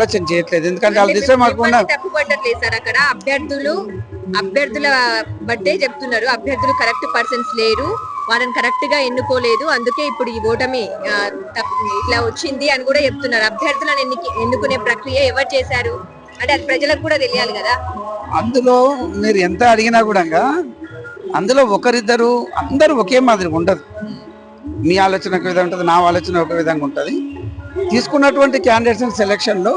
ఆలోచన చేయట్లేదు. ఎందుకంటే వాళ్ళ దిశ మాకు సార్. అక్కడ అభ్యర్థులు అభ్యర్థుల బట్టే చెప్తున్నారు. అభ్యర్థులు కరెక్ట్ పర్సన్స్ లేరు. వాళ్ళని కరెక్ట్గా ఎన్నుకోలేదు. అందుకే ఇప్పుడు ఈ ఓటమి ఇట్లా వచ్చింది అని కూడా చెప్తున్నారు. అభ్యర్థులను ఎన్నిక ఎన్నుకునే ప్రక్రియ ఎవరు చేశారు? అంటే అది ప్రజలకు కూడా తెలియాలి కదా. అందులో మీరు ఎంత అడిగినా కూడా అందులో ఒకరిద్దరు అందరూ ఒకే మాదిరి ఉండదు మీ ఆలోచన ఒక విధంగా ఉంటుంది నా ఆలోచన ఒక విధంగా ఉంటుంది. తీసుకున్నటువంటి క్యాండిడేట్స్ సెలక్షన్లో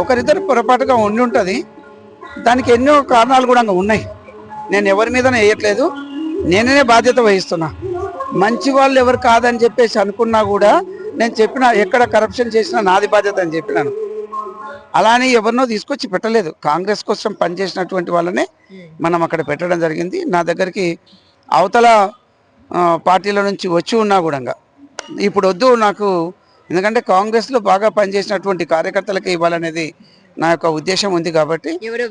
ఒకరిద్దరు పొరపాటుగా ఉండి ఉంటుంది. దానికి ఎన్నో కారణాలు కూడా ఉన్నాయి. నేను ఎవరి మీద వేయట్లేదు. నేనే బాధ్యత వహిస్తున్నా. మంచి వాళ్ళు ఎవరు కాదని చెప్పేసి అనుకున్నా కూడా నేను చెప్పిన ఎక్కడ కరప్షన్ చేసినా నాది బాధ్యత అని చెప్పినాను. అలానే ఎవరినో తీసుకొచ్చి పెట్టలేదు. కాంగ్రెస్ కోసం పనిచేసినటువంటి వాళ్ళనే మనం అక్కడ పెట్టడం జరిగింది. నా దగ్గరికి అవతల పార్టీల నుంచి వచ్చి ఉన్నా కూడా ఇప్పుడు వద్దు నాకు ఎందుకంటే కాంగ్రెస్లో బాగా పనిచేసినటువంటి కార్యకర్తలకు ఇవ్వాలనేది నా యొక్క ఉద్దేశం ఉంది కాబట్టి ఎవరో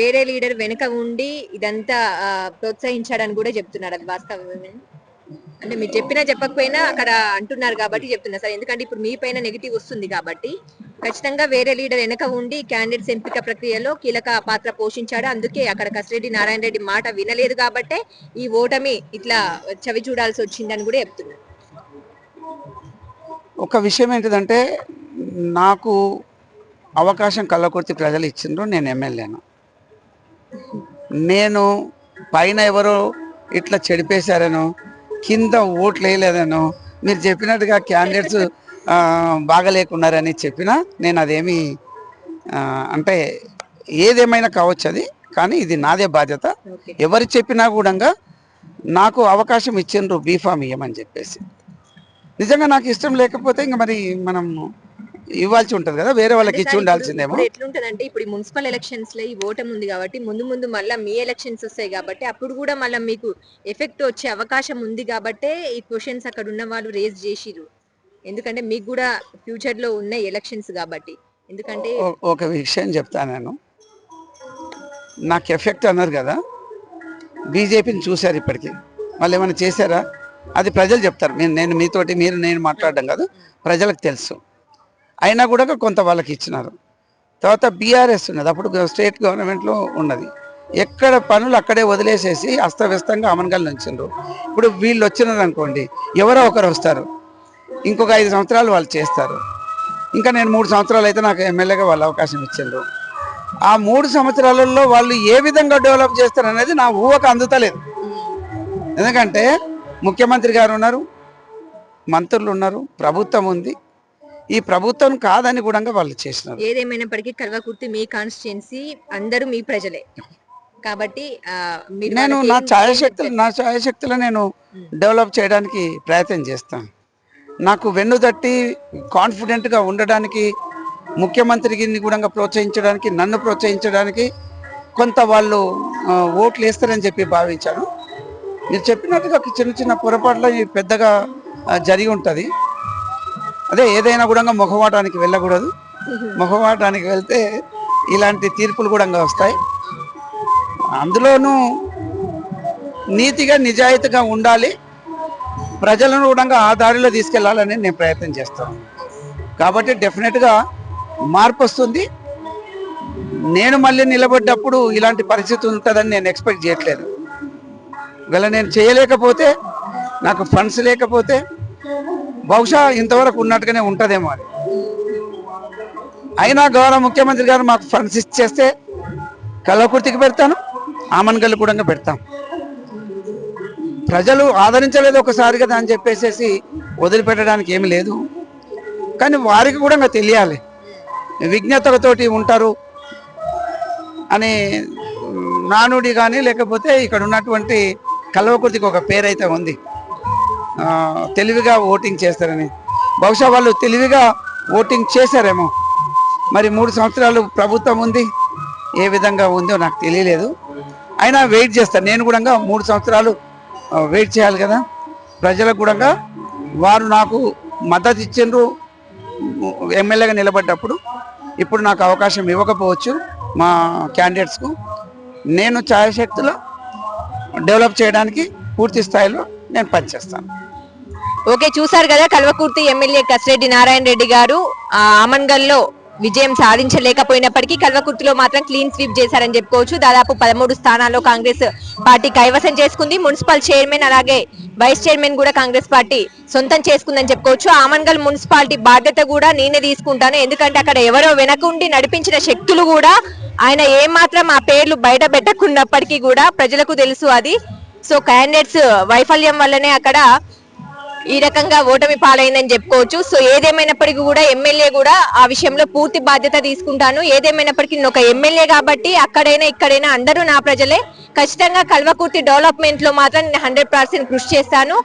వేరే లీడర్ వెనుక ఉండి ఇదంతా ప్రోత్సహించాడని కూడా చెప్తున్నారు అది వాస్తవమే అంటే మీరు చెప్పినా చెప్పకపోయినా అక్కడ అంటున్నారు కాబట్టి చెప్తున్నా. సార్ ఎందుకంటే ఇప్పుడు మీ పైన నెగిటివ్ వస్తుంది కాబట్టి ఖచ్చితంగా వేరే లీడర్ వెనక ఉండి క్యాండిడేట్స్ ఎంపిక ప్రక్రియలో కీలక పాత్ర పోషించాడు. అందుకే అక్కడ కసిరెడ్డి నారాయణ రెడ్డి మాట వినలేదు కాబట్టే ఈ ఓటమి ఇట్లా చవి చూడాల్సి వచ్చిందని కూడా చెప్తున్నారు. ఒక విషయం ఏంటిదంటే నాకు అవకాశం కళ్ళకొర్తి ప్రజలు ఇచ్చిండ్రు నేను ఎమ్మెల్యేను. నేను పైన ఎవరో ఇట్లా చెడిపేశారనో కింద ఓట్లు వేయలేదనో మీరు చెప్పినట్టుగా క్యాండిడేట్స్ బాగలేకున్నారని చెప్పినా నేను అదేమి అంటే ఏదేమైనా కావచ్చు అది కానీ ఇది నాదే బాధ్యత. ఎవరు చెప్పినా కూడా నాకు అవకాశం ఇచ్చిండ్రు బీఫామ్ ఇవ్వమని చెప్పేసి. నిజంగా నాకు ఇష్టం లేకపోతే ఇంకా మరి మనం ఇవ్వాల్సి ఉంటుంది కదా వేరే వాళ్ళకి ఇచ్చి ఉండాల్సిందేమో. ఎట్లుంటదంటే ఇప్పుడు ఈ మున్సిపల్ ఎలక్షన్స్లో ఈ ఓటమి ఉంది కాబట్టి ముందు ముందు మళ్ళీ మీ ఎలక్షన్స్ వస్తాయి కాబట్టి అప్పుడు కూడా మళ్ళీ మీకు ఎఫెక్ట్ వచ్చే అవకాశం ఉంది కాబట్టే ఈ క్వశ్చన్స్ అక్కడ ఉన్న వాళ్ళు రేజ్ చేసిరు ఎందుకంటే మీకు కూడా ఫ్యూచర్లో ఉన్న ఎలక్షన్స్ కాబట్టి. ఎందుకంటే ఒక విషయం చెప్తాను నేను. నాకు ఎఫెక్ట్ అన్నారు కదా బీజేపీని చూశారు ఇప్పటికి. వాళ్ళు ఏమైనా చేశారా? అది ప్రజలు చెప్తారు. మీరు నేను మీతోటి మీరు నేను మాట్లాడడం కాదు. ప్రజలకు తెలుసు. అయినా కూడా కొంత వాళ్ళకి ఇచ్చినారు. తర్వాత బీఆర్ఎస్ ఉన్నది. అప్పుడు స్టేట్ గవర్నమెంట్లో ఉన్నది. ఎక్కడ పనులు అక్కడే వదిలేసేసి అస్తవ్యస్తంగా అమనగల్ నుంచిండ్రు. ఇప్పుడు వీళ్ళు వచ్చినారు అనుకోండి ఎవరో ఒకరు వస్తారు. ఇంకొక ఐదు సంవత్సరాలు వాళ్ళు చేస్తారు. ఇంకా నేను మూడు సంవత్సరాలు అయితే నాకు ఎమ్మెల్యేగా వాళ్ళు అవకాశం ఇచ్చిండ్రు. ఆ మూడు సంవత్సరాలలో వాళ్ళు ఏ విధంగా డెవలప్ చేస్తారు అనేది నా ఊహకు అందుతలేదు. ఎందుకంటే ముఖ్యమంత్రి గారు ఉన్నారు మంత్రులు ఉన్నారు ప్రభుత్వం ఉంది. ఈ ప్రభుత్వం కాదని కూడా వాళ్ళు చేసినారు. ఏదేమైనప్పటికీ కల్వకుర్తి మీ కాన్స్టిట్యున్సీ అందరూ మీ ప్రజలే. కాబట్టి నేను నా ఛాయశక్తులు నా ఛాయశక్తులు నేను డెవలప్ చేయడానికి ప్రయత్నం చేస్తాను నాకు వెన్ను తట్టి కాన్ఫిడెంట్గా ఉండడానికి ముఖ్యమంత్రికి కూడా ప్రోత్సహించడానికి నన్ను ప్రోత్సహించడానికి కొంత వాళ్ళు ఓట్లు వేస్తారని చెప్పి భావించాను. మీరు చెప్పినట్టుగా చిన్న చిన్న పొరపాట్లు ఇవి పెద్దగా జరిగి ఉంటుంది. అదే ఏదైనా కూడా ముఖవాటానికి వెళ్ళకూడదు. ముఖవాటానికి వెళ్తే ఇలాంటి తీర్పులు కూడా వస్తాయి. అందులోనూ నీతిగా నిజాయితీగా ఉండాలి. ప్రజలను కూడా ఆ దారిలో తీసుకెళ్ళాలని నేను ప్రయత్నం చేస్తాను కాబట్టి డెఫినెట్గా మార్పు వస్తుంది. నేను మళ్ళీ నిలబడ్డప్పుడు ఇలాంటి పరిస్థితి ఉంటుందని నేను ఎక్స్పెక్ట్ చేయట్లేదు. గల నేను చేయలేకపోతే నాకు ఫండ్స్ లేకపోతే బహుశా ఇంతవరకు ఉన్నట్టుగానే ఉంటుందేమో అని అయినా గౌరవ ముఖ్యమంత్రి గారు మాకు ఫండ్స్ ఇచ్చేస్తే కలవకుర్తికి పెడతాను ఆమన్గల్లు కూడా పెడతాం. ప్రజలు ఆదరించలేదు ఒకసారి కదా అని చెప్పేసి వదిలిపెట్టడానికి ఏమి లేదు. కానీ వారికి కూడా తెలియాలి. విజ్ఞతలతోటి ఉంటారు అని నానుడి కానీ లేకపోతే ఇక్కడ ఉన్నటువంటి కల్వకుర్తికి ఒక పేరైతే ఉంది. తెలివిగా ఓటింగ్ చేస్తారని. బహుశా వాళ్ళు తెలివిగా ఓటింగ్ చేశారేమో. మరి మూడు సంవత్సరాలు ప్రభుత్వం ఉంది. ఏ విధంగా ఉందో నాకు తెలియలేదు. అయినా వెయిట్ చేస్తాను నేను కూడా మూడు సంవత్సరాలు వెయిట్ చేయాలి కదా. ప్రజలకు కూడా వారు నాకు మద్దతు ఇచ్చిండ్రు. ఎమ్మెల్యేగా నిలబడ్డప్పుడు ఇప్పుడు నాకు అవకాశం ఇవ్వకపోవచ్చు మా క్యాండిడేట్స్కు నేను ఛాయశక్తిలో డెవలప్ చేయడానికి పూర్తి స్థాయిలో నేను పనిచేస్తాను. ఓకే చూసారు కదా కల్వకుర్తి ఎమ్మెల్యే కసిరెడ్డి నారాయణ రెడ్డి గారు ఆ, ఆమన్గల్లో విజయం సాధించలేకపోయినప్పటికీ కల్వకుర్తిలో మాత్రం క్లీన్ స్వీప్ చేశారని చెప్పుకోవచ్చు. దాదాపు పదమూడు స్థానాల్లో కాంగ్రెస్ పార్టీ కైవసం చేసుకుంది. మున్సిపల్ చైర్మన్ అలాగే వైస్ చైర్మన్ కూడా కాంగ్రెస్ పార్టీ సొంతం చేసుకుందని చెప్పుకోవచ్చు. ఆమన్గల్ మున్సిపాలిటీ బాధ్యత కూడా నేనే తీసుకుంటాను. ఎందుకంటే అక్కడ ఎవరో వెనకుండి నడిపించిన శక్తులు కూడా ఆయన ఏమాత్రం ఆ పేర్లు బయట పెట్టకున్నప్పటికీ కూడా ప్రజలకు తెలుసు అది. సో క్యాండిడేట్స్ వైఫల్యం వల్లనే అక్కడ ఈ రకంగా ఓటమి పాలైందని చెప్పుకోవచ్చు. సో ఏదేమైనప్పటికీ కూడా ఎమ్మెల్యే కూడా ఆ విషయంలో పూర్తి బాధ్యత తీసుకుంటాను. ఏదేమైనప్పటికీ నేను ఒక ఎమ్మెల్యే కాబట్టి అక్కడైనా ఇక్కడైనా అందరూ నా ప్రజలే. ఖచ్చితంగా కల్వకుర్తి డెవలప్మెంట్లో మాత్రం నేను హండ్రెడ్ పర్సెంట్ కృషి చేస్తాను.